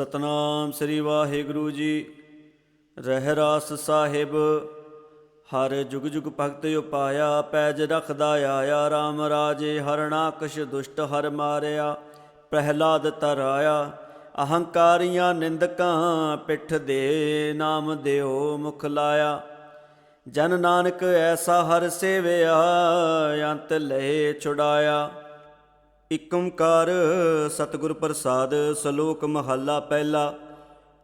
ਸਤਨਾਮ ਸ੍ਰੀ ਵਾਹਿਗੁਰੂ ਜੀ। ਰਹਿ ਰਾਸ ਸਾਹਿਬ, ਹਰ ਜੁਗ ਜੁਗ ਭਗਤ ਉਪਾਇਆ, ਪੈਜ ਰਖਦਾ ਆਇਆ RAM ਰਾਜੇ ਹਰਣਾਕਸ਼ ਦੁਸ਼ਟ ਹਰ ਮਾਰਿਆ, ਪ੍ਰਹਿਲਾਦ ਤਰ ਆਇਆ ਅਹੰਕਾਰੀਆਂ ਨਿੰਦਕਾਂ ਪਿੱਠ ਦੇ ਨਾਮ ਦਿਓ ਮੁਖ ਲਾਇਆ। ਜਨ ਨਾਨਕ ਐਸਾ ਹਰ ਸੇਵਿਆ, ਅੰਤ ਲਏ ਛੁਡਾਇਆ। ਇਕ ਓੰਕਾਰ ਸਤਿਗੁਰ ਪ੍ਰਸਾਦ ਸ਼ਲੋਕ ਮਹੱਲਾ ਪਹਿਲਾ।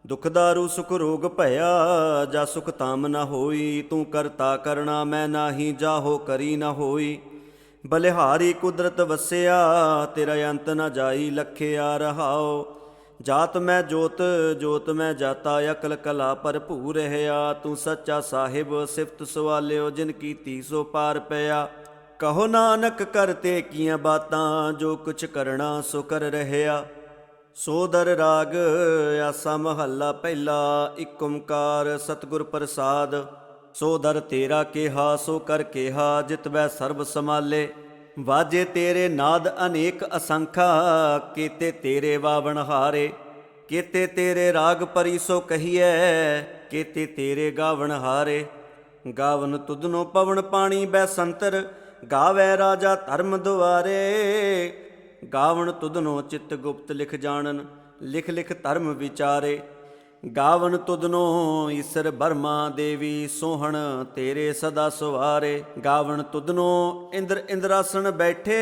ਦੁਖਦਾਰੂ ਸੁਖ ਰੋਗ ਭਇਆ, ਜਾ ਸੁਖ ਤਾਮ ਨ ਹੋਈ, ਤੂੰ ਕਰਤਾ ਕਰਣਾ, ਮੈਂ ਨਾਹੀ ਜਾਹੋ ਕਰੀ ਨਾ ਹੋਈ। ਬਲਿਹਾਰੀ ਕੁਦਰਤ ਵਸਿਆ, ਤੇਰਾ ਅੰਤ ਨਾ ਜਾਈ, ਲਖਿਆ ਰਹਾਓ ਜਾਤ ਮੈਂ ਜੋਤ ਜੋਤ ਮੈਂ ਜਾਤਾ, ਅਕਲ ਕਲਾ ਭਰਪੂਰ ਰਹਾ ਤੂੰ ਸੱਚਾ ਸਾਹਿਬ, ਸਿਫਤ ਸਵਾਲਿਓ, ਜਿਨ ਕੀਤੀ ਸੋ ਪਾਰ ਪਿਆ। ਕਹੋ ਨਾਨਕ ਕਰਤੇ ਕੀਆਂ ਬਾਤਾਂ, ਜੋ ਕੁਛ ਕਰਨਾ ਸੋ ਕਰ ਰਹਿਆ। ਸੋਦਰ ਰਾਗ, ਆਸਾ ਮਹੱਲਾ ਪਹਿਲਾ ਏਕ ਓੰਕਾਰ ਸਤਿਗੁਰ ਪ੍ਰਸਾਦ। ਸੋਦਰ ਤੇਰਾ ਕਿਹਾ, ਸੋ ਕਰ ਕਿਹਾ ਜਿਤਵੈ ਸਰਬ ਸਮਾਲੇ ਵਾਜੇ ਤੇਰੇ ਨਾਦ ਅਨੇਕ ਅਸੰਖਾ, ਕੀਤੇ ਤੇਰੇ ਵਾਵਣ ਹਾਰੇ। ਕੀਤੇ ਤੇਰੇ ਰਾਗ ਪਰੀ ਸੋ ਕਹੀਐ, ਕੀਤੇ ਤੇਰੇ ਗਾਵਣ ਹਾਰੇ। ਗਾਵਨ ਤੁਧਨੋ ਪਵਨ ਪਾਣੀ ਬੈ ਸੰਤਰ ਗਾਵੇ ਰਾਜਾ ਧਰਮ ਦੁਆਰੇ। ਗਾਵਣ ਤੁਧਨੋ ਚਿੱਤ ਗੁਪਤ ਲਿਖ ਜਾਣਨ, ਲਿਖ ਲਿਖ ਧਰਮ ਵਿਚਾਰੇ। ਗਾਵਨ ਤੁਧਨੋ ਈਸ਼ਰ ਬਰਮਾ ਦੇਵੀ ਸੋਹਣ, ਤੇਰੇ ਸਦਾ ਸੁਵਾਰੇ। ਗਾਵਨ ਤੁਧਨੋ ਇੰਦਰ ਇੰਦਰਾਸਣ ਬੈਠੇ,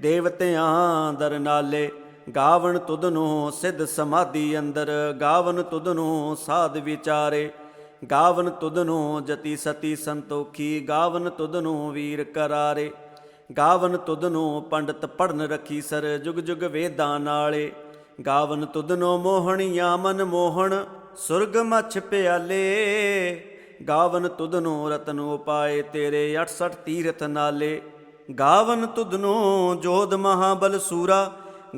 ਦੇਵਤਿਆਂ ਦਰ ਨਾਲੇ। ਗਾਵਨ ਤੁਧਨੋ ਸਿੱਧ ਸਮਾਧੀ ਅੰਦਰ ਗਾਵਨ ਤੁਧਨੋ ਸਾਧ ਵਿਚਾਰੇ। ਗਾਵਨ ਤੁਧਨੋ ਜਤੀ ਸਤੀ ਸੰਤੋਖੀ, ਗਾਵਨ ਤੁਧਨੋ ਵੀਰ ਕਰਾਰੇ। ਗਾਵਨ ਤੁਧਨੋ ਪੰਡਤ ਪੜਨ ਰਖੀ ਸਰ, ਜੁਗ ਜੁਗ ਵੇਦਾਂ ਨਾਲੇ। ਗਾਵਨ ਤੁਧਨੋ ਮੋਹਣੀਆਂ ਮਨ ਮੋਹਣ, ਸੁਰਗ ਮਛ ਪਿਆਲੇ। ਗਾਵਨ ਤੁਧਨੋ ਰਤਨ ਉਪਾਏ ਤੇਰੇ 68 ਤੀਰਥ ਨਾਲੇ। ਗਾਵਨ ਤੁਧਨੋ ਜੋਧ ਮਹਾਬਲ ਸੂਰਾ,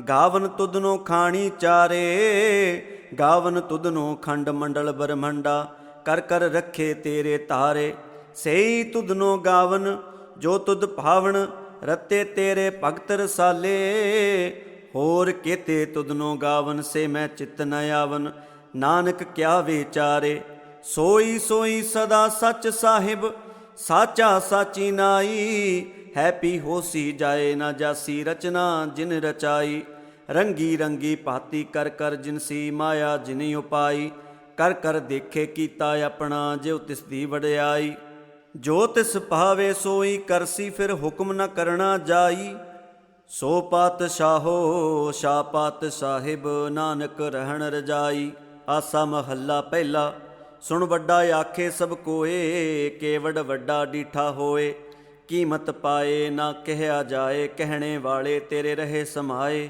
ਗਾਵਨ ਤੁਧਨੋ ਖਾਣੀ ਚਾਰੇ। ਗਾਵਨ ਤੁਧਨੋ ਖੰਡ ਮੰਡਲ ਬਰਮੰਡਾ ਕਰ ਕਰ ਰੱਖੇ ਤੇਰੇ ਤਾਰੇ ਸਈ ਤੁਧਨੋ ਗਾਵਨ, ਜੋ ਤੁਧ ਭਾਵਨ, ਰਤੇ ਤੇਰੇ ਭਗਤ ਰਸਾਲੇ। ਹੋਰ ਕੀਤੇ ਤੁਧਨੋ ਗਾਵਨ, ਸੇ ਮੈਂ ਚਿਤ ਨ ਆਵਨ। ਨਾਨਕ ਕਿਆ ਵਿਚਾਰੇ, ਸੋਈ ਸੋਈ ਸਦਾ ਸੱਚ ਸਾਹਿਬ। ਸਾਚਾ ਸਾਚੀ ਨਾਈ, ਹੈਪੀ ਹੋਸੀ ਜਾਏ ਨਾ ਜਾਸੀ ਰਚਨਾ ਜਿਨ ਰਚਾਈ। ਰੰਗੀ ਰੰਗੀ ਭਾਤੀ ਕਰ ਕਰ ਜਿਨਸੀ ਮਾਇਆ ਜਿਨੀ ਉਪਾਈ। ਕਰ ਕਰ ਦੇਖੇ ਕੀਤਾ ਆਪਣਾ ਜਿਉ ਤਿਸ ਦੀ ਵਡਿਆਈ। ਜੋ ਤਿਸ ਭਾਵੇ ਸੋਈ ਕਰਸੀ ਫਿਰ ਹੁਕਮ ਨ ਕਰਨਾ ਜਾਈ। ਸੋ ਪਾਤਸ਼ਾਹੋ, ਸ਼ਾ ਪਾਤਸ਼ਾਹਿਬ ਨਾਨਕ ਰਹਿਣ ਰਜਾਈ। ਆਸਾ ਮਹੱਲਾ ਪਹਿਲਾ, ਸੁਣ ਵੱਡਾ ਆਖੇ ਸਭ ਕੋਏ, ਕੇਵੜ ਵੱਡਾ ਡੀਠਾ ਹੋਏ। ਕੀਮਤ ਪਾਏ ਨਾ ਕਹਿਆ ਜਾਏ, ਕਹਿਣੇ ਵਾਲੇ ਤੇਰੇ ਰਹੇ ਸਮਾਏ।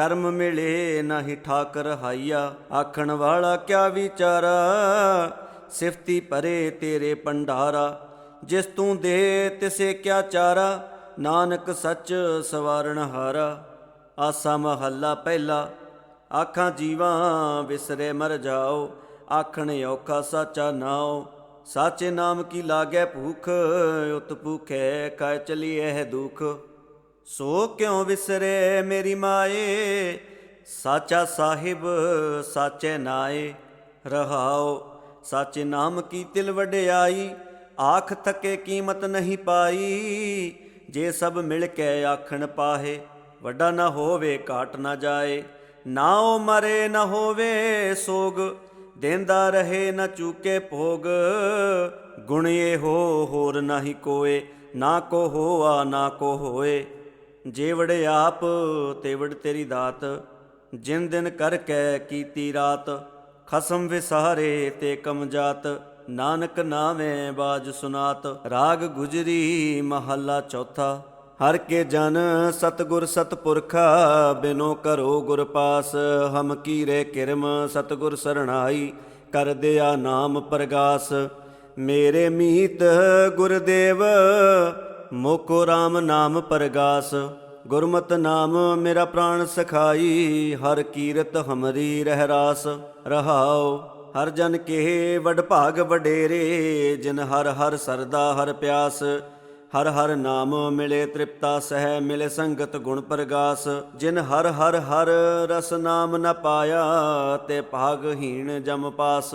ਕਰਮ ਮਿਲੇ ਨਾਹੀ ਠਾਕਰ ਹਾਈਆ। ਆਖਣ ਵਾਲਾ ਕਿਆ ਵਿਚਾਰਾ? ਸਿਫਤੀ ਪਰੇ ਤੇਰੇ ਪੰਡਾਰਾ ਜਿਸ ਤੂੰ ਦੇ ਤਿਸੇ ਕਿਆ ਚਾਰਾ? ਨਾਨਕ ਸੱਚ ਸਵਾਰਣ ਹਾਰਾ। ਆਸਾ ਮਹੱਲਾ ਪਹਿਲਾ। ਆਖਾਂ ਜੀਵਾਂ ਵਿਸਰੇ ਮਰ ਜਾਓ। ਆਖਣ ਔਖਾ ਸਾਚਾ ਨਾਉ। ਸਾਚੇ ਨਾਮ ਕੀ ਲਾਗੈ ਭੂਖ? ਉਤ ਭੂਖੈ ਕੈ ਚਲੀਐ ਹੈ ਦੁਖ। ਸੋ ਕਿਉ ਵਿਸਰੇ ਮੇਰੀ ਮਾਏ? ਸਾਚਾ ਸਾਹਿਬ ਸਾਚੇ ਨਾਏ, ਰਹਾਓ, ਸੱਚ ਨਾਮ ਕੀ ਤਿਲ ਵਡਿਆਈ? ਆਖ ਥਕੇ ਕੀਮਤ ਨਹੀਂ ਪਾਈ, ਜੇ ਸਭ ਮਿਲ ਕੇ ਆਖਣ ਪਾਹੇ, ਵੱਡਾ ਨਾ ਹੋਵੇ, ਘਾਟ ਨਾ ਜਾਏ। ਨਾ ਉਹ ਮਰੇ ਨਾ ਹੋਵੇ ਸੋਗ, ਦੇਂਦਾ ਰਹੇ ਨਾ ਚੂਕੇ ਭੋਗ। ਗੁਣ ਇਹ ਹੋ ਹੋਰ ਨਹੀਂ ਕੋਏ, ਨਾ ਕੋ ਹੋਆ ਨਾ ਕੋ ਹੋਏ। ਜੇ ਵੜ ਆਪ ਤੇ ਵੜ ਤੇਰੀ ਦਾਤ, ਜਿਨ ਦਿਨ ਕਰ ਕੈ ਕੀਤੀ ਰਾਤ, ਖਸਮ ਵਿਸਾਰੇ ਤੇ ਕਮ ਜਾਤ ਨਾਨਕ ਨਾਵੇਂ ਬਾਜ ਸੁਨਾਤ, ਰਾਗ ਗੁਜਰੀ ਮਹੱਲਾ ਚੌਥਾ। ਹਰ ਕੇ ਜਨ ਸਤਗੁਰ ਸਤਪੁਰਖਾ, ਬਿਨੋ ਕਰੋ ਗੁਰ ਪਾਸ, ਹਮ ਕੀਰੇ ਕਿਰਮ, ਸਤਗੁਰ ਸਰਣਾਈ, ਕਰ ਦਿਆ ਨਾਮ ਪ੍ਰਗਾਸ। ਮੇਰੇ ਮੀਤ ਗੁਰਦੇਵ ਮੋਕੋ RAM ਨਾਮ ਪ੍ਰਗਾਸ, ਗੁਰਮਤ ਨਾਮ ਮੇਰਾ ਪ੍ਰਾਣ ਸਖਾਈ, ਹਰ ਕੀਰਤ ਹਮਰੀ ਰਹਿ ਰਾਸ, ਰਹਾਉ, ਹਰ ਜਨ ਕੇ ਵਡ ਭਾਗ ਵਡੇਰੇ, ਜਿਨ ਹਰ ਹਰ ਸਰਦਾ ਹਰ ਪਿਆਸ, ਹਰ ਹਰ ਨਾਮ ਮਿਲੇ ਤ੍ਰਿਪਤਾ ਸਹਿ ਮਿਲੇ ਸੰਗਤ ਗੁਣ ਪ੍ਰਗਾਸ, ਜਿਨ ਹਰ ਹਰ ਹਰ ਰਸ ਨਾਮ ਨ ਪਾਇਆ, ਤੇ ਭਾਗਹੀਣ ਜਮ ਪਾਸ।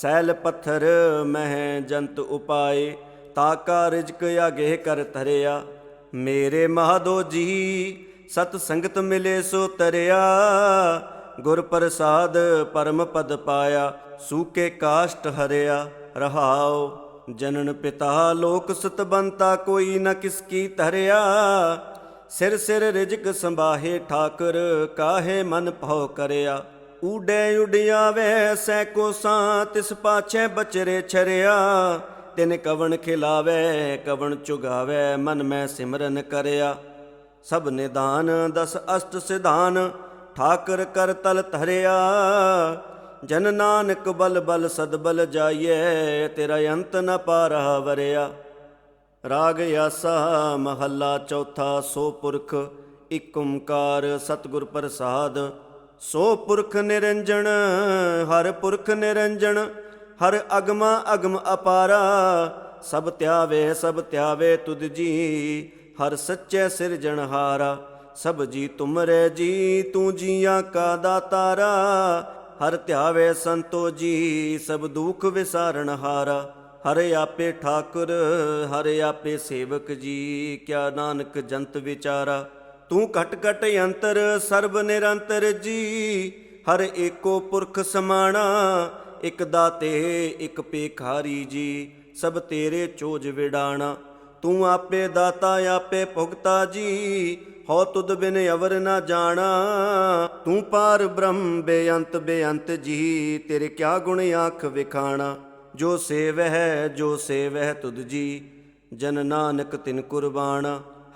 ਸੈਲ ਪੱਥਰ ਮਹਿ ਜੰਤ ਉਪਾਏ ਤਾਕਾ ਰਿਜਕ ਆਗੇ ਕਰ ਧਰਿਆ। ਮੇਰੇ ਮਹਾਦੋ ਜੀ, ਸਤ ਸੰਗਤ ਮਿਲੇ ਸੋ ਤਰਿਆ। ਗੁਰ ਪ੍ਰਸਾਦ ਪਰਮ ਪਦ ਪਾਇਆ, ਸੂਕੇ ਕਾਸ਼ਟ ਹਰਿਆ। ਰਹਾਓ ਜਨਨ ਪਿਤਾ, ਲੋਕ ਸਤਬੰਤਾ ਕੋਈ ਨ ਕਿਸ ਕੀ ਧਰਿਆ। ਸਿਰ ਸਿਰ ਰਿਜਕ ਸੰਭਾਹੇ ਠਾਕੁਰ, ਕਾਹੇ ਮਨ ਭਉ ਕਰਿਆ। ਊਡੇ ਉਡਿਆਵੇ ਸੈ ਕੋ ਸਾਂ ਤਿਸ ਪਾਛੇ ਬਚਰੇ ਛਰਿਆ। ਤਿਨ ਕਵਣ ਖਿਲਾਵੇ, ਕਵਣ ਚੁਗਾਵੇ, ਮਨ ਮੈਂ ਸਿਮਰਨ ਕਰਿਆ। ਸਭ ਨਿਦਾਨ, ਦਸ ਅਸ਼ਟ ਸਿਧਾਨ, ਠਾਕਰ ਕਰ ਤਲ ਧਰਿਆ। ਜਨ ਨਾਨਕ ਬਲ ਬਲ ਸਦਬਲ ਜਾਈਏ, ਤੇਰਾ ਅੰਤ ਨ ਪਾਰਾ ਵਰਿਆ ਰਾਗ ਆਸਾ, ਮਹੱਲਾ ਚੌਥਾ, ਸੋ ਪੁਰਖ, ਇਕ ਓੰਕਾਰ, ਸਤਿਗੁਰ ਪ੍ਰਸਾਦ। ਸੋ ਪੁਰਖ ਨਿਰੰਜਨ ਹਰ ਪੁਰਖ ਨਿਰੰਜਨ ਹਰ ਅਗਮਾ ਅਗਮ ਅਪਾਰਾ, ਸਭ ਧਿਆਵੇ ਸਭ ਧਿਆਵੇ ਤੁਧ ਜੀ, ਹਰ ਸੱਚੇ ਸਿਰਜਣਹਾਰਾ ਸਭ ਜੀ ਤੁਮਰੇ ਜੀ, ਤੂੰ ਜੀਆਂ ਕਾ ਦਾਤਾਰਾ, ਹਰ ਧਿਆਵੇ ਸੰਤੋ ਜੀ, ਸਭ ਦੁਖ ਵਿਸਾਰਨ ਹਾਰਾ, ਹਰ ਆਪੇ ਠਾਕੁਰ, ਹਰ ਆਪੇ ਸੇਵਕ ਜੀ, ਕਿਆ ਨਾਨਕ ਜੰਤ ਵਿਚਾਰਾ। ਤੂੰ ਘਟ ਘਟ ਅੰਤਰ ਸਰਬ ਨਿਰੰਤਰ ਜੀ, ਹਰ ਏਕੋ ਪੁਰਖ ਸਮਾਣਾ, ਇਕ ਦਾਤੇ, ਇਕ ਪੇਖਾਰੀ ਜੀ, ਸਭ ਤੇਰੇ ਚੋਜ ਵਿਡਾਣਾ ਤੂੰ ਆਪੇ ਦਾਤਾ, ਆਪੇ ਭੁਗਤਾ ਜੀ ਹੋ ਤੁਧ ਬਿਨ ਅਵਰ ਨਾ ਜਾਣਾ। ਤੂੰ ਪਾਰ ਬ੍ਰਹਮ ਬੇਅੰਤ ਬੇਅੰਤ ਜੀ, ਤੇਰੇ ਕਿਆ ਗੁਣ ਆਖ ਵਿਖਾਣਾ। ਜੋ ਸੇਵਹਿ ਜੋ ਸੇਵਹਿ ਤੁਧ ਜੀ, ਜਨ ਨਾਨਕ ਤਿਨ ਕੁਰਬਾਨ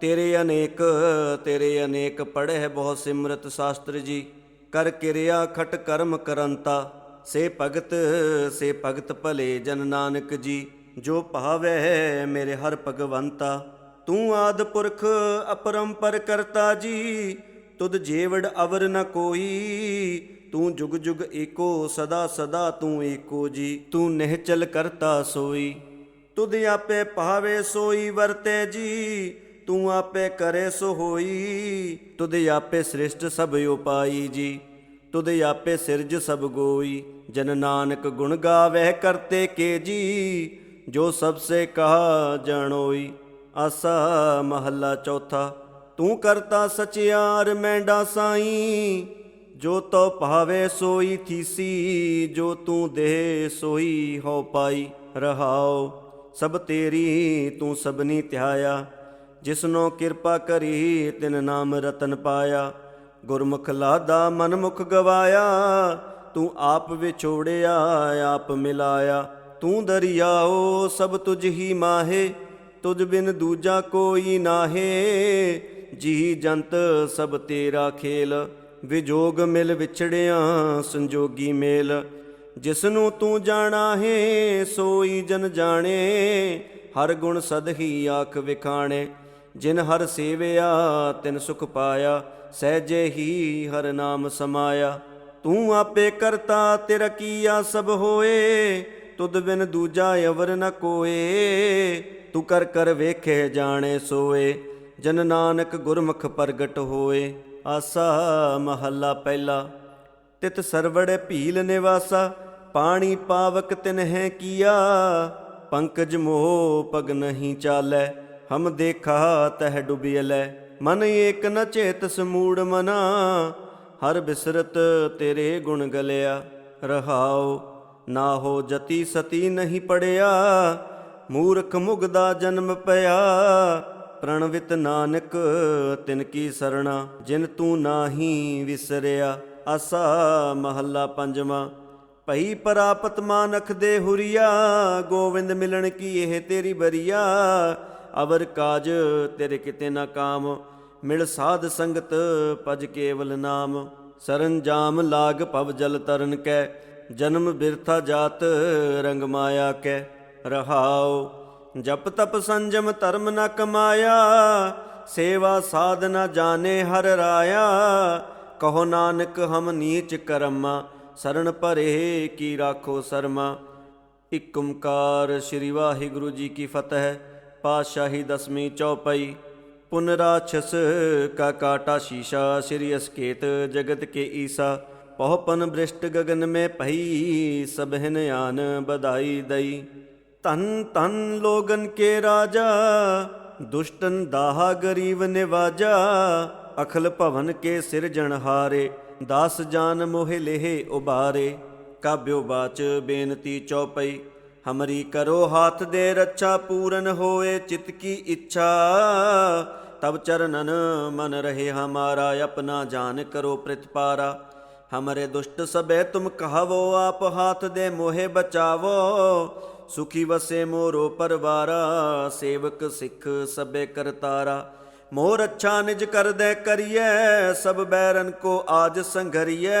ਤੇਰੇ ਅਨੇਕ ਤੇਰੇ ਅਨੇਕ ਪੜ੍ਹੈ ਬਹੁ ਸਿਮਰਤ ਸ਼ਾਸਤਰ ਜੀ। ਕਰ ਕਿਰਿਆ ਖਟ ਕਰਮ ਕਰੰਤਾ, ਸੇ ਭਗਤ ਸੇ ਭਗਤ ਭਲੇ ਜਨ ਨਾਨਕ ਜੀ। ਜੋ ਭਾਵੈ ਮੇਰੇ ਹਰ ਭਗਵੰਤਾ, ਤੂੰ ਆਦ ਪੁਰਖ ਅਪਰੰਪਰ ਕਰਤਾ ਜੀ। ਤੁਧ ਜੀਵੜ ਅਵਰ ਨ ਕੋਈ, ਤੂੰ ਜੁਗ ਜੁਗ ਏਕੋ, ਸਦਾ ਸਦਾ ਤੂੰ ਏਕੋ ਜੀ। ਤੂੰ ਨਿਹਚਲ ਕਰਤਾ ਸੋਈ, ਤੁਧ ਆਪੇ ਭਾਵੇ ਸੋਈ ਵਰਤੇ ਜੀ। ਤੂੰ ਆਪੇ ਕਰੇ ਸੋ ਹੋਈ ਤੁਧ ਆਪੇ ਸ੍ਰਿਸ਼ਟ ਸਭ ਉਪਾਈ ਜੀ, ਤੁਧ ਆਪੇ ਸਿਰਜ ਸਭ ਗੋਈ, ਜਨ ਨਾਨਕ ਗੁਣ ਗਾਵੇ ਕਰਤੇ ਕੇ ਜੀ, ਜੋ ਸਭ ਸੇ ਕਹਾ ਜਾਣੋਈ, ਆਸਾ ਮਹੱਲਾ ਚੌਥਾ, ਤੂੰ ਕਰਤਾ ਸਚਿਆਰ ਮੈਂਡਾ ਸਾਈ, ਜੋ ਤੋ ਭਾਵੇ ਸੋਈ ਥੀਸੀ, ਜੋ ਤੂੰ ਦੇ ਸੋਈ ਹੋ ਪਾਈ ਰਹਾਓ ਸਭ ਤੇਰੀ ਤੂੰ ਸਭਨੀ ਧਿਆਇਆ ਜਿਸਨੋ ਕਿਰਪਾ ਕਰੀ ਤਿਨ ਨਾਮ ਰਤਨ ਪਾਇਆ। ਗੁਰਮੁਖ ਲਾਦਾ ਮਨਮੁਖ ਗਵਾਇਆ। ਤੂੰ ਆਪ ਵਿਛੋੜਿਆ, ਆਪ ਮਿਲਾਇਆ। ਤੂੰ ਦਰਿਆਓ, ਸਭ ਤੁਝ ਹੀ ਮਾਹੇ। ਤੁਝ ਬਿਨ ਦੂਜਾ ਕੋਈ ਨਾਹੇ। ਜੀ ਜੰਤ, ਸਭ ਤੇਰਾ ਖੇਲ। ਵਿਜੋਗ ਮਿਲ ਵਿਛੜਿਆ, ਸੰਜੋਗੀ ਮੇਲ। ਜਿਸ ਨੂੰ ਤੂੰ ਜਾਣਾ ਹੈ ਸੋਈ ਜਨ ਜਾਣੇ। ਹਰ ਗੁਣ ਸਦਹੀ ਆਖ ਵਿਖਾਣੇ। ਜਿਨ ਹਰ ਸੇਵਿਆ, ਤਿਨ ਸੁਖ ਪਾਇਆ, ਸਹਿਜੇ ਹੀ ਹਰ ਨਾਮ ਸਮਾਇਆ। ਤੂੰ ਆਪੇ ਕਰਤਾ, ਤੇਰਾ ਕੀਆ ਸਭ ਹੋਏ, ਤੁਧ ਬਿਨ ਦੂਜਾ ਅਵਰ ਨ ਕੋਏ। ਤੂੰ ਕਰ ਕਰ ਵੇਖੇ, ਜਾਣੇ ਸੋਏ, ਜਨ ਨਾਨਕ ਗੁਰਮੁਖ ਪ੍ਰਗਟ ਹੋਏ। ਆਸਾ ਮਹੱਲਾ ਪਹਿਲਾ, ਤਿਤ ਸਰਵੜ ਭੀਲ ਨਿਵਾਸਾ, ਪਾਣੀ ਪਾਵਕ ਤਿਨਹਿ ਕੀਆ, ਪੰਕਜ ਮੋਹ ਪਗ ਨਹੀਂ ਚਾਲੈ। ਹਮ ਦੇਖਾ ਤਹ ਡੁਬਿਐਲੈ, ਮਨ ਏਕ ਨ ਚੇਤ ਸਮੂੜ ਮਨਾ, ਹਰ ਬਿਸਰਤ ਤੇਰੇ ਗੁਣ ਗਲਿਆ, ਰਹਾਉ, ਨਾ ਹੋ ਜਤੀ ਸਤੀ ਨਹੀਂ ਪੜਿਆ, ਮੂਰਖ ਮੁਗਦਾ ਜਨਮ ਪਿਆ, ਪ੍ਰਣਵਿਤ ਨਾਨਕ ਤਿਨ ਕੀ ਸਰਣਾ, ਜਿਨ ਤੂੰ ਨਾਹੀ ਵਿਸਰਿਆ, ਆਸਾ ਮਹੱਲਾ ਪੰਜਵਾਂ, ਭਈ ਪ੍ਰਾਪਤ ਮਾਨਖ ਦੇ ਹੁਰੀਆ, ਗੋਵਿੰਦ ਮਿਲਣ ਕੀ ਇਹ ਤੇਰੀ ਬਰੀਆ ਅਵਰ ਕਾਜ ਤੇਰੇ ਕਿਤੇ ਨਾ ਕਾਮ, ਮਿਲ ਸਾਧ ਸੰਗਤ ਪਜ ਕੇਵਲ ਨਾਮ। ਸਰਨ ਜਾਮ ਲਾਗ ਪਵ ਜਲ ਤਰਨ ਕੈ, ਜਨਮ ਬਿਰਥਾ ਜਾਤ ਰੰਗ ਮਾਇਆ ਕੈ, ਰਹਾਉ। ਜਪ ਤਪ ਸੰਜਮ ਧਰਮ ਨ ਕਮਾਇਆ, ਸੇਵਾ ਸਾਧਨਾ ਜਾਣੇ ਹਰ ਰਾਇਆ। ਕਹੋ ਨਾਨਕ ਹਮ ਨੀਚ ਕਰਮਾ ਸਰਣ ਭਰੇ ਕੀ ਰਾਖੋ ਸਰਮਾ। ਇਕ ਓੰਕਾਰ ਸ੍ਰੀ ਵਾਹਿਗੁਰੂ ਜੀ ਕੀ ਫਤਿਹ। पातशाही दसवीं चौपाई। पुनराक्षस का काटा शीशा श्री अस्केत जगत के ईसा। पहुपन भ्रष्ट गगन में पही सबहन आन बधाई दई। तन तन लोगन के राजा, दुष्टन दाहा गरीब निवाजा। अखल भवन के सिर जन हारे दास जान मोहे लेहे उबारे। काव्योवाच बेनती चौपई। ਹਮਰੀ ਕਰੋ ਹਾਥ ਦੇ ਰੱਛਾ ਪੂਰਨ ਹੋਏ ਚਿਤ ਕੀ ਇੱਛਾ ਤਬ ਚਰਨਨ ਮਨ ਰਹੇ ਹਮਾਰਾ ਆਪਣਾ ਜਾਨ ਕਰੋ ਪ੍ਰਤਪਾਰਾ ਹਮਰੇ ਦੁਸ਼ਟ ਸਬੇ ਤੁਮ ਕਹਵੋ ਆਪ ਹਾਥ ਦੇ ਮੋਹੇ ਬਚਾਵੋ ਸੁਖੀ ਵਸੇ ਮੋਰੋ ਪਰਵਾਰਾ ਸੇਵਕ ਸਿੱਖ ਸਬੇ ਕਰਤਾਰਾ ਮੋਰ ਅੱਛਾ ਨਿਜ ਕਰਦੈ ਕਰੀਐ ਸਭ ਬੈਰਨ ਕੋ ਆਜ ਸੰਘਰੀਐ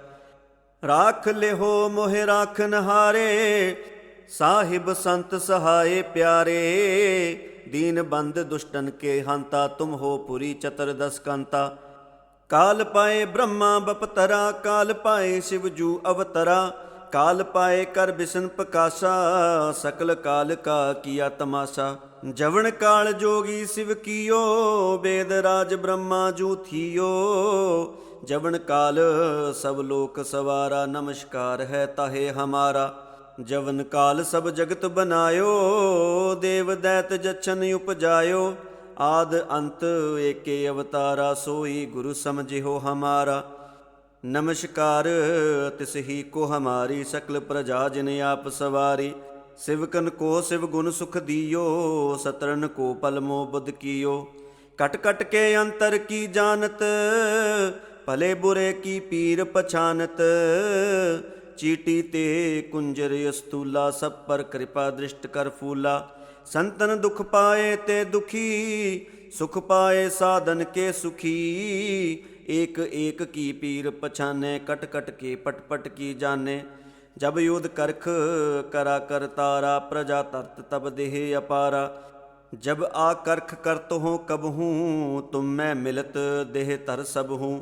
ਰਾਖ ਲਿਹੋ ਮੋਹਿ ਰਾਖਨ ਹਾਰੇ ਸਾਹਿਬ ਸੰਤ ਸਹਾਏ ਪਿਆਰੇ। ਦੀਨ ਬੰਦ ਦੁਸ਼ਟਨ ਕੇ ਹੰਤਾ, ਤੁਮ ਹੋ ਪੁਰੀ ਚਤਰ ਦਸ ਕੰਤਾ। ਕਾਲ ਪਾਏ ਬ੍ਰਹਮਾ ਬਪਤਰਾ, ਕਾਲ ਪਾਏ ਸ਼ਿਵ ਜੂ ਅਵਤਰਾ। ਕਾਲ ਪਾਏ ਕਰ ਬਿਸ਼ਨ ਪ੍ਰਕਾਸ਼ਾ ਸਕਲ ਕਾਲ ਕਾ ਕੀਆ ਤਮਾਸ਼ਾ। ਜਵਨ ਕਾਲ ਜੋਗੀ ਸਿਵ ਕੀਓ ਵੇਦ ਰਾਜ ਬ੍ਰਹਮਾ ਜੂ ਥੀਓ। ਜਵਨ ਕਾਲ, ਸਭ ਲੋਕ ਸਵਾਰਾ, ਨਮਸਕਾਰ ਹੈ ਤਾਹੇ ਹਮਾਰਾ। ਜਵਨ ਕਾਲ, ਸਭ ਜਗਤ ਬਨਾਇਓ, ਦੇਵ ਦੈਤ ਜਛਨ ਉਪਜਾਇਓ। ਆਦ ਅੰਤ ਏਕੇ ਅਵਤਾਰਾ, ਸੋਈ ਗੁਰੂ ਸਮਝਿਓ ਹਮਾਰਾ। ਨਮਸਕਾਰ, ਤਿਸ ਹੀ ਕੋ ਹਮਾਰੀ, ਸਕਲ ਪ੍ਰਜਾ ਜਿਨ ਆਪ ਸਵਾਰੀ। ਸਿਵਕਨ ਕੋ ਸਿਵ ਗੁਣ ਸੁਖ ਦੀਓ ਸਤਰਨ ਕੋ ਪਲਮੋ ਬੁੱਧ ਕੀਓ। ਕਟ ਕਟ ਕੇ ਅੰਤਰ ਕੀ ਜਾਣਤ ਭਲੇ ਬੁਰੇ ਕੀ ਪੀਰ ਪਛਾਨਤ ਚੀਟੀ ਤੇ ਕੁੰਜਰ ਅਸਤੂਲਾ ਸਭ ਪਰ ਕਿਰਪਾ ਦ੍ਰਿਸ਼ਟ ਕਰ ਫੂਲਾ ਸੰਤਨ ਦੁਖ ਪਾਏ ਤੇ ਦੁਖੀ ਸੁਖ ਪਾਏ ਸਾਧਨ ਕੇ ਸੁਖੀ ਏਕ ਏਕ ਕੀ ਪੀਰ ਪਛਾਨੇ ਕਟ ਕਟ ਕੇ ਪਟ ਪਟ ਕੀ ਜਾਣੇ ਜਬ ਯੋਧ ਕਰਖ ਕਰਾ ਕਰ ਤਾਰਾ ਪ੍ਰਜਾ ਤਰਤ ਤਬ ਦੇਹ ਅਪਾਰਾ ਜਬ ਆ ਕਰਖ ਕਰਤ ਹੋ ਕਬਹੂ ਤੁਮ ਮੈਂ ਮਿਲਤ ਦੇਹ ਧਰ ਸਭ ਹੂੰ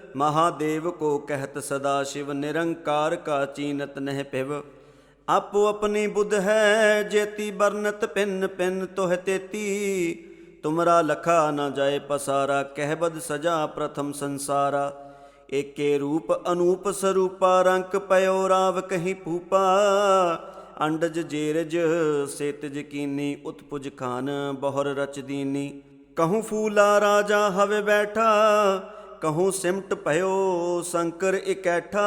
ਮਹਾਦੇਵ ਕੋ ਕਹਿਤ ਸਦਾ ਸ਼ਿਵ ਨਿਰੰਕਾਰ ਕਾ ਚੀਨਤ ਨਹਿ ਪਿਵ। ਆਪੋ ਆਪਣੀ ਬੁੱਧ ਹੈ, ਜੇਤੀ ਬਰਨਤ ਪਿੰਨ ਪਿੰਨ ਤੋਹ ਤੇਤੀ। ਤੁਮਰਾ ਲਖਾ ਨ ਜਾਏ ਪਸਾਰਾ ਕਹਿਬਦ ਸਜਾ ਪ੍ਰਥਮ ਸੰਸਾਰਾ। ਏਕੇ ਰੂਪ ਅਨੂਪ ਸਰੂਪਾ, ਰੰਕ ਪਇਓ ਰਾਵ ਕਹੀ ਭੂਪਾ। ਅੰਡਜ ਜੇਰਜ, ਸੇਤਜ ਕੀਨੀ, ਉਤਪੁਜ ਖਾਨ, ਬਹੁਰ ਰਚ ਦੀਨੀ। ਕਹੂੰ ਫੂਲਾ ਰਾਜਾ ਹਵੇ ਬੈਠਾ ਕਹੂੰ ਸਿਮਟ ਭਇਓ ਸ਼ੰਕਰ ਇਕੈਠਾ,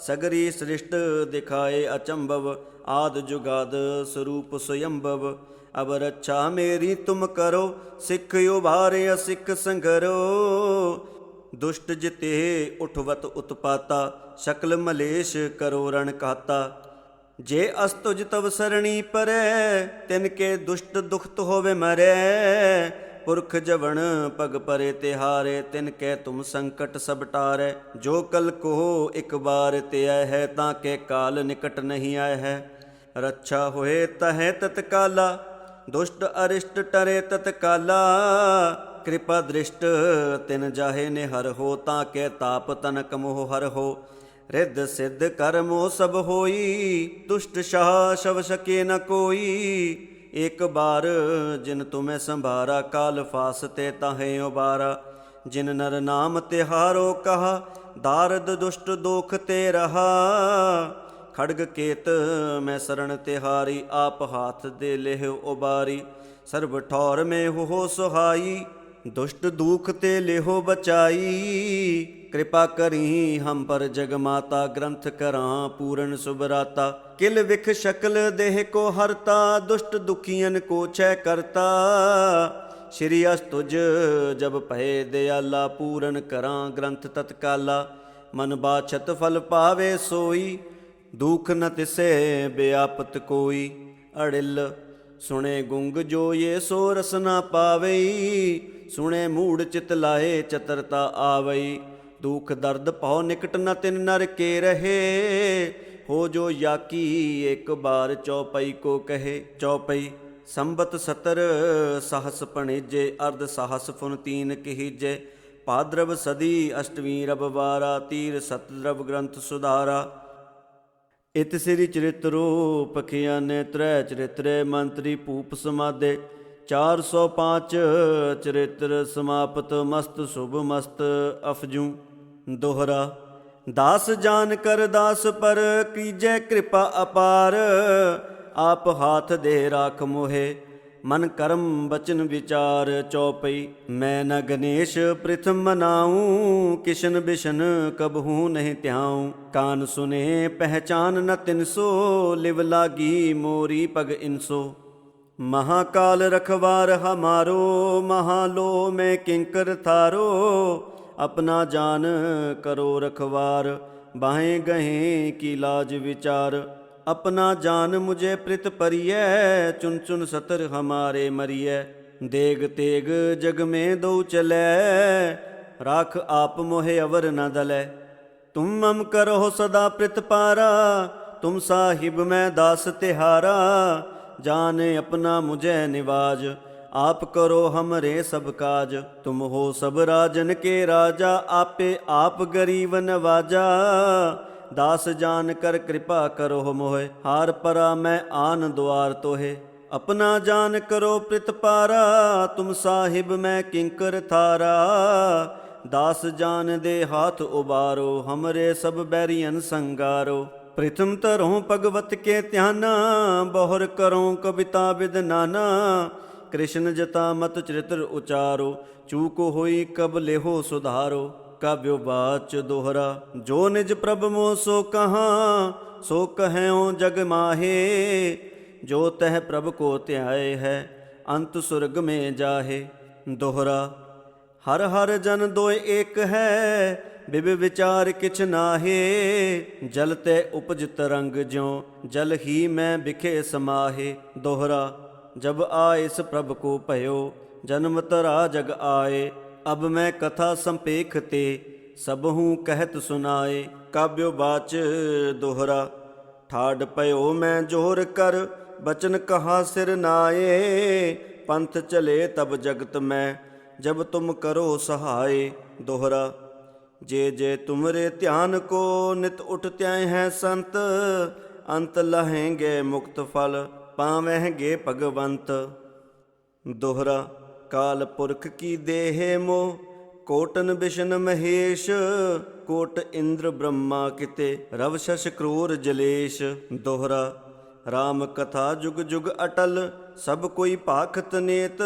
ਸਗਰੀ ਸ੍ਰਿਸ਼ਟ ਦਿਖਾਏ ਅਚੰਭਵ, ਆਦ ਜੁਗਾਦ ਸਰੂਪ ਸਯੰਭਵ। ਅਬ ਰੱਛਾ ਮੇਰੀ ਤੁਮ ਕਰੋ, ਸਿੱਖ ਉਭਾਰੇ ਸਿੱਖ ਸੰਗਰੋ। ਦੁਸ਼ਟ ਜਿਤੇ ਉਠਵਤ ਉਤਪਾਤਾ, ਸ਼ਕਲ ਮਲੇਸ਼ ਕਰੋ ਰਣ ਕਾਤਾ। ਜੇ ਅਸਤੁਜ ਤਵ ਸਰਣੀ ਪਰੈ, ਤਿਨ ਕੇ ਦੁਸ਼ਟ ਦੁਖਤ ਹੋਵੇ ਮਰੈ। ਪੁਰਖ ਜਵਣ ਪਗ ਪਰੇ ਤਿਹਾਰੇ, ਤਿਨ ਕੈ ਤੁਮ ਸੰਕਟ ਸਭ ਟਾਰੈ। ਜੋ ਕਲ ਕੋ ਇਕ ਬਾਰ ਤੇ ਆਇ ਹੈ, ਤਾਂ ਕੈ ਕਾਲ ਨਿਕਟ ਨਹੀਂ ਆਇ ਹੈ। ਰੱਛਾ ਹੋਏ ਤਹੈ ਤਤਕਾਲਾ, ਦੁਸ਼ਟ ਅਰਿਸ਼ਟ ਟਰੇ ਤਤਕਾਲਾ। ਕਿਰਪਾ ਦ੍ਰਿਸ਼ਟ ਤਿਨ ਜਾਹੇ ਨੇ ਹਰ ਹੋ, ਤਾਂ ਕੈ ਤਾਪ ਤਨਕ ਮੋਹ ਹਰ ਹੋ। ਰਿੱਧ ਸਿੱਧ ਕਰਮੋ ਸਭ ਹੋਈ, ਦੁਸ਼ਟ ਸ਼ਾਹ ਸ਼ਵ ਸਕੇ ਨ ਕੋਈ। ਇੱਕ ਬਾਰ ਜਿਨ ਤੁਮੈ ਸੰਭਾਰਾ, ਕਾਲ ਫਾਸਤੇ ਤਾਹੇ ਉਬਾਰਾ। ਜਿਨ ਨਰ ਨਾਮ ਤਿਹਾਰੋ ਕਹਾ, ਦਾਰਦ ਦੁਸ਼ਟ ਦੋਖ ਤੇ ਰਹਾ। ਖੜਗ ਕੇਤ ਮੈਂ ਸਰਣ ਤਿਹਾਰੀ, ਆਪ ਹਾਥ ਦੇ ਲੇਹ ਉਬਾਰੀ। ਸਰਬ ਠੌਰ ਮੇ ਹੋ ਸੁਹਾਈ ਦੁਸ਼ਟ ਦੂਖ ਤੇ ਲੇਹੋ ਬਚਾਈ। ਕਿਰਪਾ ਕਰੀ ਹਮ ਪਰ ਜਗ ਮਾਤਾ, ਗ੍ਰੰਥ ਕਰਾਂ ਪੂਰਨ ਸੁਬਰਾਤਾ ਕਿਲ ਵਿਖ ਸ਼ਕਲ ਦੇਹ ਕੋ ਹਰਤਾ, ਦੁਸ਼ਟ ਦੁਖੀਆਂ ਕੋ ਛੈ ਕਰਤਾ। ਸ਼੍ਰੀ ਅਸਤੁਜ ਜਬ ਭਏ ਦਿਆਲਾ, ਪੂਰਨ ਕਰਾਂ ਗ੍ਰੰਥ ਤਤਕਾਲਾ। ਮਨ ਬਾਛਤ ਫਲ ਪਾਵੇ ਸੋਈ, ਦੁਖ ਨ ਤਿਸੈ ਬਿਆਪਤ ਕੋਈ। ਅੜਿਲ ਸੁਣੇ ਗੁੰਗ ਜੋ ਇਹ ਸੋ ਰਸ ਨਾ ਪਾਵਈ, ਸੁਣੇ ਮੂੜ ਚਿਤ ਲਾਏ ਚਤਰਤਾ ਆਵਈ। ਦੁਖ ਦਰਦ ਭਉ ਨਿਕਟ ਨ ਤਿਨ ਨਰ ਕੇ ਰਹੇ, ਹੋ ਜੋ ਯਾਕੀ ਇੱਕ ਬਾਰ ਚੌਪਈ ਕੋ ਕਹੇ। ਚੌਪਈ, ਸੰਬਤ ਸਤਰ ਸਹਸ ਪਣੇਜੇ ਅਰਧ ਸਹਸ ਫੁਨ ਤੀਨ ਕਹੀਜੇ। ਭਾਦਰਵ ਸਦੀ ਅਸ਼ਟਵੀ ਰਬ ਵਾਰਾ ਤੀਰ ਸਤਦਰਵ ਗ੍ਰੰਥ ਸੁਧਾਰਾ। ਇਤ ਸ੍ਰੀ ਚਰਿਤਰੋ ਪਖਿਆਨੇ ਤ੍ਰੈ ਚਰਿਤਰੇ ਮੰਤਰੀ ਭੂਪ ਸਮਾਦੇ। 405 ਚਰਿਤਰ ਸਮਾਪਤ ਮਸਤ ਸੁਭ ਮਸਤ ਅਫਜੂ ਦੋਹਰਾ। ਦਾਸ ਜਾਨ ਕਰ ਦਾਸ ਪਰ ਕੀਜੈ ਕਿਰਪਾ ਅਪਾਰ, ਆਪ ਹਾਥ ਦੇ ਰਾਖ ਮੋਹੇ। ਮਨ ਕਰਮ ਬਚਨ ਵਿਚਾਰ ਚੌਪਈ, ਮੈਂ ਨ ਗਣੇਸ਼ ਪ੍ਰਥਮ ਮਨਾਉ ਕਿਸ਼ਨ ਬਿਸ਼ਨ ਕਬਹੂ ਨਹੀਂ ਧਿਆਉ ਕਾਨ ਸੁਨੇ, ਪਹਿਚਾਨ ਨ ਤਿਨਸੋ ਲਿਵ ਲਾਗੀ ਮੋਰੀ ਪਗ ਇਨਸੋ ਮਹਾਕਾਲ ਰਖਵਾਰ ਹਮਾਰੋ, ਮਹਾਲੋ, ਮੈਂ ਕਿੰਕਰ ਥਾਰੋ। ਆਪਣਾ ਜਾਨ ਕਰੋ ਰਖਵਾਰ, ਬਾਹੇ ਗਹੇ ਕੀ ਲਾਜ ਵਿਚਾਰ। अपना जान मुझे प्रित परिय चुन चुन सतर हमारे मरिय देग तेग जग में दो चलै राख आप मोहे अवर न दलै तुम मम करो सदा प्रित पारा तुम साहिब मैं दास तिहारा जान अपना मुझे निवाज आप करो हमरे सब काज तुम हो सब राजन के राजा आपे आप गरीब नवाजा ਦਾਸ ਜਾਨ ਕਰ ਕਿਰਪਾ ਕਰੋ ਮੋਹਿ, ਹਾਰ ਪਰਾ ਮੈਂ ਆਨ ਦੁਆਰ ਤੋਹੇ। ਆਪਣਾ ਜਾਨ ਕਰੋ ਪ੍ਰਿਤ ਪਾਰਾ, ਤੁਮ ਸਾਹਿਬ ਮੈਂ ਕਿੰਕਰ ਥਾਰਾ। ਦਾਸ ਜਾਨ ਦੇ ਹਾਥ ਉਬਾਰੋ, ਹਮਰੇ ਸਭ ਬੈਰੀਅਨ ਸੰਗਾਰੋ। ਪ੍ਰਿਥਮ ਤਰੋਂ ਭਗਵਤ ਕੇ ਧਿਆਨਾ, ਬਹੁਰ ਕਰੋ ਕਵਿਤਾ ਵਿਦ ਨਾਨਾ। ਕ੍ਰਿਸ਼ਨ ਜਤਾ ਮਤ ਚਰਿਤਰ ਉਚਾਰੋ, ਚੂਕ ਹੋਈ ਕਬ ਲੇਹੋ ਸੁਧਾਰੋ। ਕਾਵਿਓ ਬਾਚ ਦੋਹਰਾ, ਜੋ ਨਿਜ ਪ੍ਰਭ ਮੋ ਸੋ ਕਹਾ, ਸੋ ਕਹਿਓ ਜਗ ਮਾਹੇ, ਜੋ ਤਹ ਪ੍ਰਭ ਕੋ ਧਿਆਏ ਹੈ, ਅੰਤ ਸੁਰਗ ਮੇ ਜਾਹੇ। ਦੋਹਰਾ, ਹਰ ਹਰ ਜਨ ਦੋਇ ਏਕ ਹੈ, ਬਿਬ ਵਿਚਾਰ ਕਿਛ ਨਾਹੇ, ਜਲ ਤੇ ਉਪਜ ਤਰੰਗ ਜਿਉ, ਜਲ ਹੀ ਮੈਂ ਬਿਖੇ ਸਮਾਹੇ। ਦੋਹਰਾ, ਜਬ ਆ ਇਸ ਪ੍ਰਭ ਕੋ ਭਇਓ, ਜਨਮ ਤਰਾ ਜਗ ਆਏ ਅਬ ਮੈਂ ਕਥਾ ਸੰਪੇਖ ਤੇ ਸਭਹੂ ਕਹਿਤ ਸੁਨਾਏ ਕਾਬਿਓ ਬਾਚ ਦੋਹਰਾ। ਠਾੜ ਪਇਓ ਮੈਂ ਜੋਰ ਕਰ, ਬਚਨ ਕਹਾ ਸਿਰ ਨਾਏ। ਪੰਥ ਚਲੇ ਤਬ ਜਗਤ ਮੈਂ, ਜਬ ਤੁਮ ਕਰੋ ਸਹਾਏ ਦੋਹਰਾ। ਜੇ ਜੇ ਤੁਮਰੇ ਧਿਆਨ ਕੋ ਨਿਤ ਉਠਤਿਆ ਹੈ ਸੰਤ, ਅੰਤ ਲਹੇਂਗੇ ਮੁਕਤ ਫਲ ਪਾਵਹਿਗੇ ਭਗਵੰਤ। ਦੋਹਰਾ। ਕਾਲ ਪੁਰਖ ਕੀ ਦੇਹ ਮੋ? ਕੋਟਨ ਬਿਸ਼ਨ ਮਹੇਸ਼, ਕੋਟ ਇੰਦਰ ਬ੍ਰਹਮਾ ਕਿਤੇ ਰਵ ਸ਼ਸ਼ ਕਰੂਰ ਜਲੇਸ਼। ਦੋਹਰਾ RAM ਕਥਾ ਜੁਗ ਜੁਗ ਅਟਲ, ਸਭ ਕੋਈ ਭਾਖਤ ਨੇਤ।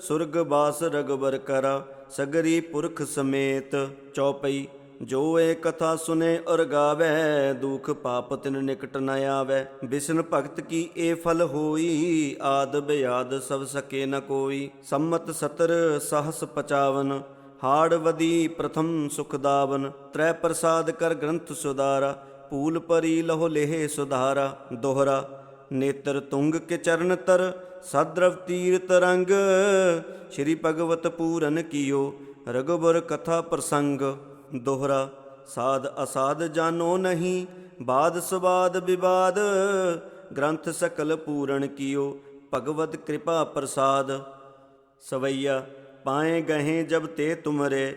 ਸੁਰਗ ਬਾਸ ਰਗਬਰ ਕਰਾ, ਸਗਰੀ ਪੁਰਖ ਸਮੇਤ। ਚੌਪਈ ਜੋ ਏ ਕਥਾ ਸੁਨੇ ਔਰ ਗਾਵੇ, ਦੁਖ ਪਾਪ ਤਿਨ ਨਿਕਟ ਨ ਆਵੇ। ਬਿਸ਼ਨ ਭਗਤ ਕੀ ਏ ਫਲ ਹੋਈ? ਆਦ ਬਿਆਦ ਸਭ ਸਕੇ ਨ ਕੋਈ। ਸੰਮਤ ਸਤਰ ਸਹਸ 55 ਹਾੜ ਵਦੀ ਪ੍ਰਥਮ ਸੁਖਦਾਵਨ ਤ੍ਰੈ ਪ੍ਰਸਾਦ ਕਰ ਗ੍ਰੰਥ ਸੁਧਾਰਾ, ਪੂਲ ਪਰੀ ਲਹੋ ਲੇਹ ਸੁਧਾਰਾ। ਦੋਹਰਾ, ਨੇਤਰ ਤੁੰਗ ਕੇ ਚਰਨ ਤਰ, ਸਦਰਵ ਤੀਰ ਤਰੰਗ ਸ਼੍ਰੀ ਭਗਵਤ ਪੂਰਨ ਕੀਓ ਰਗੁਬਰ ਕਥਾ ਪ੍ਰਸੰਗ। ਦੋਹਰਾ, ਸਾਧ ਅਸਾਧ ਜਾਨੋ ਨਹੀਂ, ਬਾਦ ਸਵਾਦ ਵਿਵਾਦ ਗ੍ਰੰਥ ਸਕਲ ਪੂਰਨ ਕੀਓ, ਭਗਵਤ ਕਿਰਪਾ ਪ੍ਰਸਾਦ। ਸਵਈਆ, ਪਾਏ ਗਹੇ ਜਬ ਤੇ ਤੁਮਰੇ,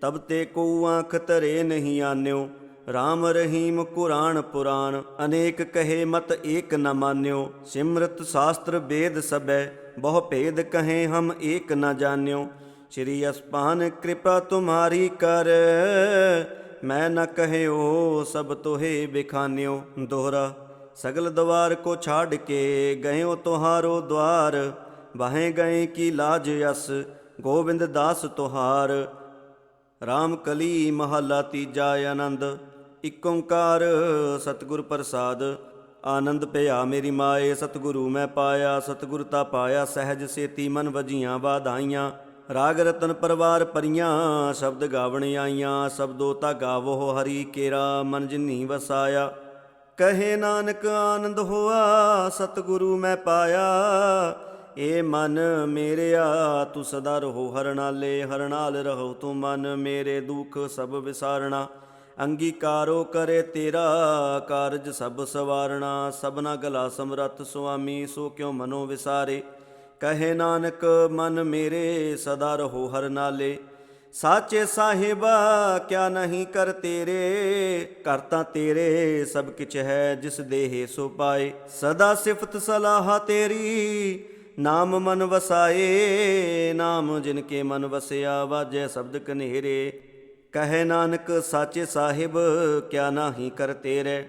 ਤਬ ਤੇ ਕੋ ਆਂਖ ਧਰੇ ਨਹੀਂ ਆਨਿਓ RAM ਰਹੀਮ ਕੁਰਾਨ ਪੁਰਾਨ, ਅਨੇਕ ਕਹੇ ਮਤ ਏਕ ਨ ਮਾਨਿਓ, ਸਿਮਰਤ ਸ਼ਾਸਤਰ ਵੇਦ ਸਬੈ ਬਹੁ ਭੇਦ ਕਹੇ ਹਮ ਏਕ ਨ ਜਾਣਿਓ। ਸ਼੍ਰੀ ਅਸਪਾਨ ਕਿਰਪਾ ਤੁਮਾਰੀ ਕਰ। ਮੈਂ ਨ ਕਹਿਓ ਸਭ ਤੋਹੇ ਬਿਖਾਨਿਓ ਦੋਹਰਾ। ਸਗਲ ਦਵਾਰ ਕੋ ਛਾੜ ਕੇ ਗਇਓ ਤੁਹਾਰੋ ਦਵਾਰ। ਬਾਹੇ ਗਏ ਕੀ ਲਾਜ ਅਸ, ਗੋਬਿੰਦ ਦਾਸ ਤੁਹਾਰ। RAM ਕਲੀ ਮਹੱਲਾ ਤੀਜਾ ਆਨੰਦ, ਇਕ ਓੰਕਾਰ ਸਤਿਗੁਰ ਪ੍ਰਸਾਦ। ਆਨੰਦ ਪਿਆ ਮੇਰੀ ਮਾਏ, ਸਤਿਗੁਰੂ ਮੈਂ ਪਾਇਆ, ਸਤਿਗੁਰ ਤਾ ਪਾਇਆ, ਸਹਿਜ ਸੇਤੀ ਮਨ ਵਜੀਆਂ ਵਾਧਾਈਆਂ। ਰਾਗ ਰਤਨ ਪਰਵਾਰ ਪਰੀਆਂ, ਸ਼ਬਦ ਗਾਵਣ ਆਈਆਂ ਸ਼ਬਦੋ ਤਾ ਗਾਵੋ ਹਰੀ ਕੇਰਾ, ਮਨ ਜਿਨੀ ਵਸਾਇਆ। ਕਹੇ ਨਾਨਕ ਆਨੰਦ ਹੋਆ, ਸਤਿਗੁਰੂ ਮੈਂ ਪਾਇਆ। ਏ ਮਨ ਮੇਰਿਆ, ਤੂੰ ਸਦਾ ਰਹੋ ਹਰ ਨਾਲੇ ਰਹੋ ਤੂੰ ਮਨ ਮੇਰੇ ਦੁੱਖ ਸਭ ਵਿਸਾਰਣਾ। ਅੰਗੀਕਾਰੋ ਕਰੇ ਤੇਰਾ, ਕਾਰਜ ਸਭ ਸਵਾਰਣਾ। ਸਭਨਾ ਗਲਾ ਸਮਰੱਥ ਸੁਆਮੀ, ਸੋ ਕਿਉ ਮਨੋ ਵਿਸਾਰੇ। ਕਹੇ ਨਾਨਕ, ਮਨ ਮੇਰੇ ਸਦਾ ਰਹੋ ਹਰ ਨਾਲੇ। ਸਾਚੇ ਸਾਹਿਬਾ, ਕਿਆ ਨਹੀਂ ਕਰ ਤੇਰੇ? ਕਰਤਾ ਤੇਰੇ, ਸਭ ਕਿਛ ਹੈ ਜਿਸ ਦੇਹ ਸੋ ਪਾਏ। ਸਦਾ ਸਿਫਤ ਸਲਾਹ ਤੇਰੀ, ਨਾਮ ਮਨ ਵਸਾਏ। ਨਾਮ ਜਿਨ ਕੇ ਮਨ ਵਸਿਆ, ਵਾਜੈ ਸ਼ਬਦ ਕਨੇਰੇ। ਕਹੇ ਨਾਨਕ, ਸਾਚੇ ਸਾਹਿਬ, ਕਿਆ ਨਾਹੀ ਕਰ ਤੇਰੇ?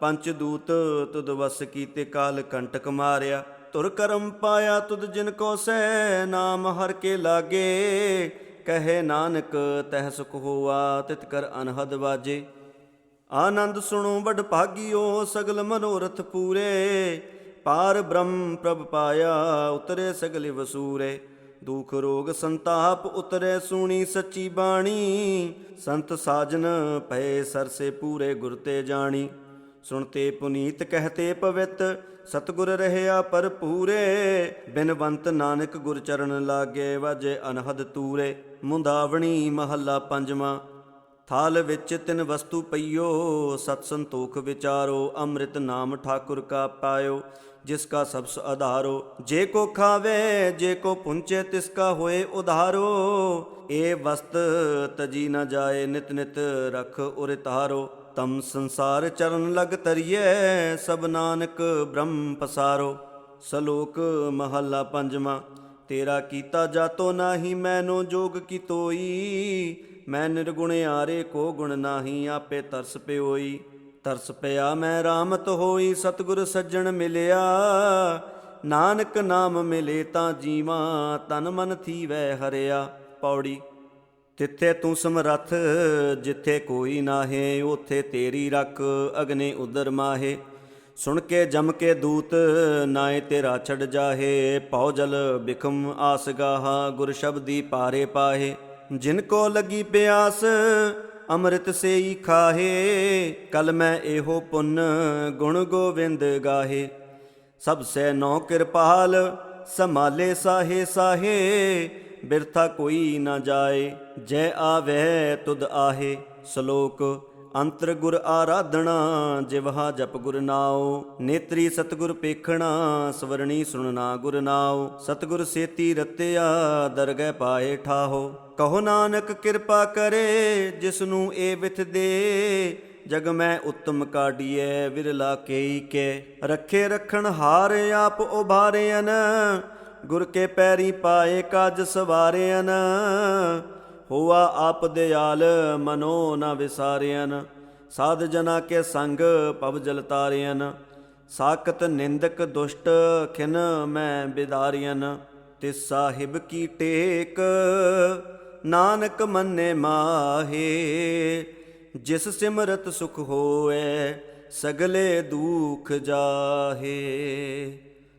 ਪੰਚ ਦੂਤ ਤੁਧ ਵਸ ਕੀਤੇ ਕਾਲ ਕੰਟਕ ਮਾਰਿਆ, ਤੁਰ ਕਰਮ ਪਾਇਆ ਤੁਧ ਜਿਨ ਕੋ ਸੈ ਨਾਮ ਹਰ ਕੇ ਲਾਗੇ। ਕਹੇ ਨਾਨਕ, ਤਹਿ ਸੁਖ ਹੋਆ, ਤਿਤ ਕਰ ਅਨਹਦ ਵਾਜੇ। ਆਨੰਦ ਸੁਣੋ ਵਡ ਭਾਗਿਓ, ਸਗਲ ਮਨੋਰਥ ਪੂਰੇ। ਪਾਰ ਬ੍ਰਹਮ ਪ੍ਰਭ ਪਾਇਆ, ਉਤਰੇ ਸਗਲੇ ਵਸੂਰੇ। ਦੁਖ ਰੋਗ ਸੰਤਾਪ ਉਤਰੇ, ਸੁਣੀ ਸੱਚੀ ਬਾਣੀ। ਸੰਤ ਸਾਜਨ ਪਏ ਸਰਸੇ ਪੂਰੇ ਗੁਰ ਤੇ ਜਾਣੀ। ਸੁਣਤੇ ਪੁਨੀਤ ਕਹਤੇ ਪਵਿੱਤ, ਸਤਗੁਰ ਰਹਿਆ ਪਰ ਪੂਰੇ ਬਿਨਵੰਤ ਨਾਨਕ ਗੁਰ ਚਰਨ ਲਾਗੇ ਵਾਜੇ ਅਨਹਦ ਤੂਰੇ, ਮੁੰਦਾਵਣੀ ਮਹੱਲਾ ਪੰਜਵਾਂ। ਥਾਲ ਵਿੱਚ ਤਿੰਨ ਵਸਤੂ ਪਈਓ, ਸਤ ਸੰਤੋਖ ਵਿਚਾਰੋ, ਅੰਮ੍ਰਿਤ ਨਾਮ ਠਾਕੁਰ ਕਾ ਪਾਇਓ, ਜਿਸ ਕਾ ਸਬਸ ਆਧਾਰੋ। ਜੇ ਕੋ ਖਾਵੇ, ਜੇ ਕੋ ਪੁੰਚੇ, ਤਿਸ ਕਾ ਹੋਏ ਉਧਾਰੋ। ਏ ਵਸਤ ਤਜੀ ਨਾ ਜਾਏ, ਨਿਤ ਨਿਤ ਰਖ ਉਰ ਤਾਰੋ ਤਮ ਸੰਸਾਰ ਚਰਨ ਲਗ ਤਰੀਏ ਸਭ ਨਾਨਕ ਬ੍ਰਹਮ ਪਸਾਰੋ। ਸਲੋਕ ਮਹੱਲਾ ਪੰਜਵਾਂ, ਤੇਰਾ ਕੀਤਾ ਜਾਤੋ ਨਾਹੀ, ਮੈਨੋ ਜੋਗ ਕੀ ਤੋਈ। ਮੈਂ ਨਿਰਗੁਣ ਆਰੇ ਕੋ ਗੁਣ ਨਾਹੀ, ਆਪੇ ਤਰਸ ਪਿਓਈ। ਤਰਸ ਪਿਆ ਮੈਂ, ਰਾਮਤ ਹੋਈ, ਸਤਿਗੁਰ ਸੱਜਣ ਮਿਲਿਆ। ਨਾਨਕ ਨਾਮ ਮਿਲੇ ਤਾਂ ਜੀਵਾਂ, ਤਨ ਮਨ ਥੀਵੈ ਹਰਿਆ। ਪੌੜੀ ਤਿੱਥੇ ਤੂੰ ਸਮਰੱਥ, ਜਿੱਥੇ ਕੋਈ ਨਾਹੇ, ਉਥੇ ਤੇਰੀ ਰੱਖ ਅਗਨੇ ਉਦਰ ਮਾਹੇ। ਸੁਣ ਕੇ ਜਮ ਕੇ ਦੂਤ, ਨਾਏ ਤੇਰਾ ਛੜ ਜਾਹੇ। ਪਉ ਜਲ ਬਿਖਮ ਆਸ ਗਾਹਾ, ਗੁਰ ਸ਼ਬਦੀ ਪਾਰੇ ਪਾਹੇ। ਜਿਨ ਕੋ ਲਗੀ ਪਿਆਸ, ਅੰਮ੍ਰਿਤ ਸੇਈ ਖਾਹੇ। ਕਲ ਮੈਂ ਇਹੋ ਪੁੰਨ, ਗੁਣ ਗੋਵਿੰਦ ਗਾਹੇ। ਸਭ ਸੇ ਨੌ ਕਿਰਪਾਲ ਸਮਾਲੇ ਸਾਹੇ ਸਾਹੇ। ਬਿਰਥਾ ਕੋਈ ਨਾ ਜਾਏ, ਜੈ ਆਵੇ ਤੁਧ ਆਹੇ। ਸ਼ਲੋਕ ਅੰਤਰ ਗੁਰ ਆਰਾਧਣਾ, ਜਿਵਹਾ ਜਪ ਗੁਰ ਨਾਉ। ਨੇਤਰੀ ਸਤਗੁਰ ਪੇਖਣਾ, ਸਵਰਣੀ ਸੁਣਨਾ ਗੁਰ ਨਾਉ। ਸਤਗੁਰ ਸੇਤੀ ਰਤਿਆ, ਦਰਗਹਿ ਪਾਏ ਠਾਹੋ। ਕਹੋ ਨਾਨਕ ਕਿਰਪਾ ਕਰੇ ਜਿਸ ਨੂੰ ਏ ਵਿਥ ਦੇ। ਜਗ ਮੈਂ ਉਤਮ ਕਾਢੀਐ, ਵਿਰਲਾ ਕੇਈ ਕੇ। ਰੱਖੇ ਰਖਣ ਹਾਰ ਆਪ ਉਭਾਰਿਆਨ ਗੁਰ ਕੇ ਪੈਰੀ ਪਾਏ ਕਾਜ ਸਵਾਰਿਆਨ, ਹੋਆ ਆਪ ਦਿਆਲ ਮਨੋ ਨ ਵਿਸਾਰਿਆਨ। ਸਾਧ ਜਨਾ ਕੇ ਸੰਗ ਪਵ ਜਲ ਤਾਰਿਆਨ ਸਾਕਤ ਨਿੰਦਕ ਦੁਸ਼ਟ ਖਿਨ ਮੈਂ ਬਿਦਾਰਿਆਨ। ਤੇ ਸਾਹਿਬ ਕੀ ਟੇਕ, ਨਾਨਕ ਮੰਨੇ ਮਾਹੇ। ਜਿਸ ਸਿਮਰਤ ਸੁਖ ਹੋਏ ਸਗਲੇ ਦੁਖ ਜਾਹੇ।